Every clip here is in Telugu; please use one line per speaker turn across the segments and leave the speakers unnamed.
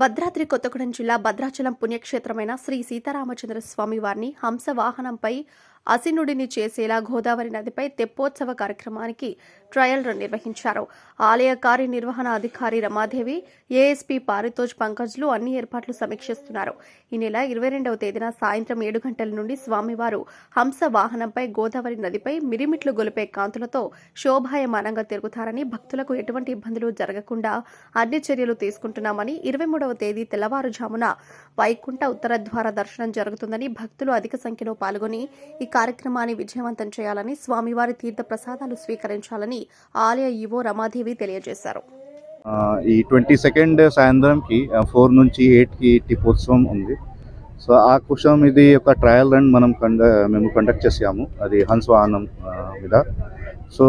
భద్రాద్రి కొత్తగూడెం జిల్లా భద్రాచలం పుణ్యక్షేత్రమైన శ్రీ సీతారామచంద్ర స్వామి వారిని హంస వాహనంపై అసినుడిని చేసేలా గోదావరి నదిపై తెప్పోత్సవ కార్యక్రమానికి ట్రయల్ రన్ నిర్వహించారు. ఆలయ కార్యనిర్వహణ అధికారి రమాదేవి ఏఎస్పీ పారితోజ్ పంకజ్లు అన్ని ఏర్పాట్లు సమీక్షిస్తున్నారు. ఈ నెల ఇరవై రెండవ తేదీన సాయంత్రం ఏడు గంటల నుండి స్వామివారు హంస వాహనంపై గోదావరి నదిపై మిరిమిట్లు గొలిపే కాంతులతో శోభాయమానంగా తిరుగుతారని భక్తులకు ఎటువంటి ఇబ్బందులు జరగకుండా అన్ని చర్యలు తీసుకుంటున్నామని ఇరవై మూడవ తేదీ తెల్లవారుజామున వైకుంఠ ఉత్తర ద్వార దర్శనం జరుగుతుందని భక్తులు అధిక సంఖ్యలో పాల్గొని కార్యక్రమాన్ని విజయవంతం చేయాలని స్వామివారి తీర్థ ప్రసాదాలు స్వీకరించాలని ఆలయ ఈవో రమాదేవి తెలియజేశారు.
ఈ ట్వంటీ సెకండ్ సాయంత్రంకి ఫోర్ నుంచి ఎయిట్కి టిపోత్సవం ఉంది. సో ఆ కోసం ఇది ఒక ట్రయల్ రన్ మనం కండ మేము కండక్ట్ చేసాము అది హన్స్ వాహనం మీద. సో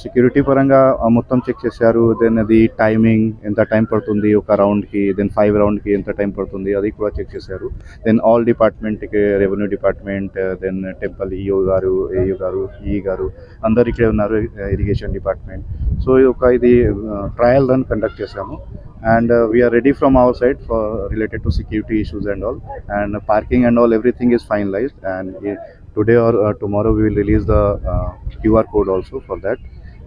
సెక్యూరిటీ పరంగా మొత్తం చెక్ చేశారు. దెన్ అది టైమింగ్ ఎంత టైం పడుతుంది? ఒక రౌండ్కి దెన్ ఫైవ్ రౌండ్కి ఎంత టైం పడుతుంది? అది కూడా చెక్ చేశారు. దెన్ ఆల్ డిపార్ట్మెంట్కి revenue department then temple EO గారు ఏఈ గారు ఈ గారు అందరు ఇక్కడే ఉన్నారు ఇరిగేషన్ డిపార్ట్మెంట్ సో ఇది ఒక ఇది ట్రయల్ రన్ కండక్ట్ చేశాము. And we're ready from our side for related to security issues and all and parking and all everything is finalised and today or tomorrow we will release the QR code also for that.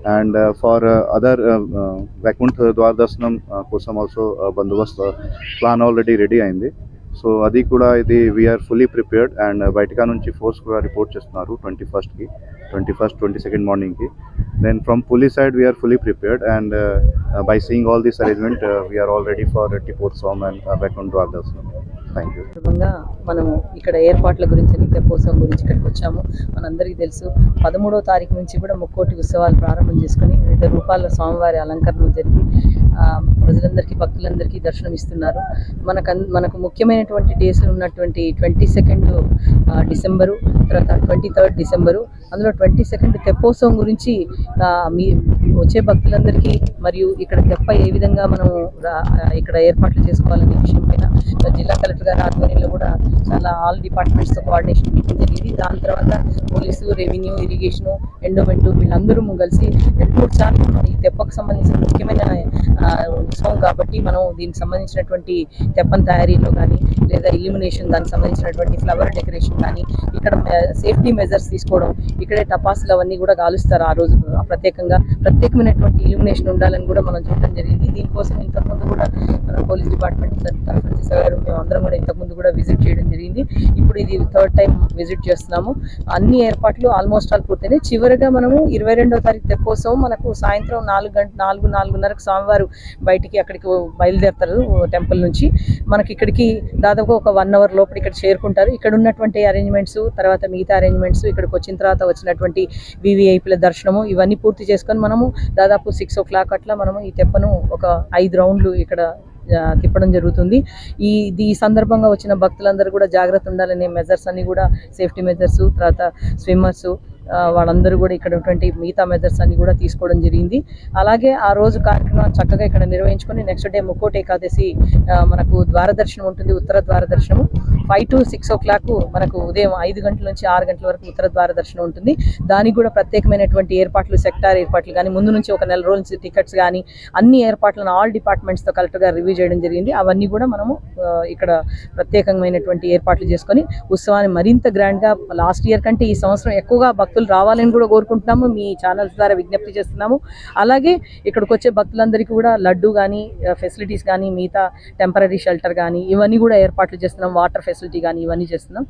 And for other uh, Vaikunt Dwar Dasanam uh, kosam also uh, అయింది సో అది కూడా ఇది వీఆర్ ఫుల్లీ ప్రిపేర్డ్ అండ్ బయటకా నుంచి ఫోర్స్ కూడా రిపోర్ట్ చేస్తున్నారు ట్వంటీ ఫస్ట్కి twenty first twenty second మార్నింగ్కి then from police side we're fully prepared and by seeing all this arrangement we're all ready for టిపోత్సవం అండ్ వైకుంఠ ద్వారదర్శనం
సందర్భంగా మనము ఇక్కడ ఏర్పాట్ల గురించి నిత్యపోత్సవం గురించి ఇక్కడికి వచ్చాము. మనందరికీ తెలుసు పదమూడో తారీఖు నుంచి కూడా ముక్కోటి ఉత్సవాలు ప్రారంభం చేసుకుని వివిధ రూపాల స్వామివారి అలంకరణలు జరిపి ప్రజలందరికీ భక్తులందరికీ దర్శనం ఇస్తున్నారు. మనకు మనకు ముఖ్యమైనటువంటి డేస్ ఉన్నటువంటి ట్వంటీ సెకండ్ డిసెంబరు తర్వాత ట్వంటీ థర్డ్ డిసెంబరు అందులో ట్వంటీ సెకండ్ తెప్పోత్సవం గురించి మీ వచ్చే భక్తులందరికీ మరియు ఇక్కడ తెప్ప ఏ విధంగా మనము ఇక్కడ ఏర్పాట్లు చేసుకోవాలనే విషయం పైన జిల్లా కలెక్టర్ గారి ఆధ్వర్యంలో కూడా చాలా ఆల్ డిపార్ట్మెంట్స్తో కోఆర్డినేషన్ మీటింగ్ జరిగింది. దాని తర్వాత పోలీసు రెవెన్యూ ఇరిగేషన్ ఎండోమెంట్ వీళ్ళందరూ కలిసి రెండు మూడు సార్లు ఈ తెప్పకు సంబంధించిన ముఖ్యమైన ఉత్సవం కాబట్టి మనం దీనికి సంబంధించినటువంటి తెప్పని తయారీలో కానీ లేదా ఇల్యూమినేషన్ దానికి సంబంధించినటువంటి ఫ్లవర్ డెకరేషన్ కానీ ఇక్కడ సేఫ్టీ మెజర్స్ తీసుకోవడం ఇక్కడే టపాసులు అవన్నీ కూడా కాలుస్తారు ఆ రోజు ప్రత్యేకంగా ప్రత్యేకంగా ప్రత్యేకమైనటువంటి ఇల్యూమినేషన్ ఉండాలని కూడా మనం చూడడం జరిగింది. దీనికోసం ఇంతకుముందు కూడా పోలీస్ డిపార్ట్మెంట్ తరఫున సార్ మేము అందరం కూడా ఇంతకుముందు కూడా విజిట్ చేయడం జరిగింది. ఇప్పుడు ఇది థర్డ్ టైం విజిట్ చేస్తున్నాము. అన్ని ఏర్పాట్లు ఆల్మోస్ట్ ఆల్ పూర్తయినాయి. చివరిగా మనము ఇరవై రెండో తారీఖు తెప్పోత్సవం. మనకు సాయంత్రం నాలుగు గంట నాలుగు నాలుగున్నరకు స్వామివారు బయటికి అక్కడికి బయలుదేరుతారు టెంపుల్ నుంచి. మనకి ఇక్కడికి దాదాపు ఒక వన్ అవర్ లోపల ఇక్కడ చేరుకుంటారు. ఇక్కడ ఉన్నటువంటి అరేంజ్మెంట్స్ తర్వాత మిగతా అరేంజ్మెంట్స్ ఇక్కడికి వచ్చిన తర్వాత వచ్చినటువంటి వివిఐపీల దర్శనము ఇవన్నీ పూర్తి చేసుకొని మనము దాదాపు సిక్స్ ఓ క్లాక్ అట్లా మనము ఈ తెప్పను ఒక ఐదు రౌండ్లు ఇక్కడ తిప్పడం జరుగుతుంది. ఈ ఈ సందర్భంగా వచ్చిన భక్తులందరూ కూడా జాగ్రత్త ఉండాలనే మెజర్స్ అన్ని కూడా సేఫ్టీ మెజర్స్ తర్వాత స్విమ్మర్స్ వాళ్ళందరూ కూడా ఇక్కడ ఉన్నటువంటి మిగతా మెజర్స్ అన్ని కూడా తీసుకోవడం జరిగింది. అలాగే ఆ రోజు కార్యక్రమం చక్కగా ఇక్కడ నిర్వహించుకొని నెక్స్ట్ డే ముక్కోటి ఏకాదశి మనకు ద్వారదర్శనం ఉంటుంది ఉత్తర ద్వారదర్శనము. Five to six o'clock మనకు ఉదయం ఐదు గంటల నుంచి ఆరు గంటల వరకు ఉత్తర ద్వార దర్శనం ఉంటుంది. దానికి కూడా ప్రత్యేకమైనటువంటి ఏర్పాట్లు సెక్టార్ ఏర్పాట్లు కానీ ముందు నుంచి ఒక నెల రోజుల నుంచి టికెట్స్ కానీ అన్ని ఏర్పాట్లను ఆల్ డిపార్ట్మెంట్స్తో కలెక్టర్గా రివ్యూ చేయడం జరిగింది. అవన్నీ కూడా మనము ఇక్కడ ప్రత్యేకమైనటువంటి ఏర్పాట్లు చేసుకొని ఉత్సవాన్ని మరింత గ్రాండ్గా లాస్ట్ ఇయర్ కంటే ఈ సంవత్సరం ఎక్కువగా భక్తులు రావాలని కూడా కోరుకుంటున్నాము. మీ ఛానల్స్ ద్వారా విజ్ఞప్తి చేస్తున్నాము. అలాగే ఇక్కడికి వచ్చే భక్తులందరికీ కూడా లడ్డు కానీ ఫెసిలిటీస్ కానీ మిగతా టెంపరీ షెల్టర్ కానీ ఇవన్నీ కూడా ఏర్పాట్లు చేస్తున్నాం వాటర్ ఫెసిలిటీ కానీ ఇవన్నీ చేస్తున్నాం.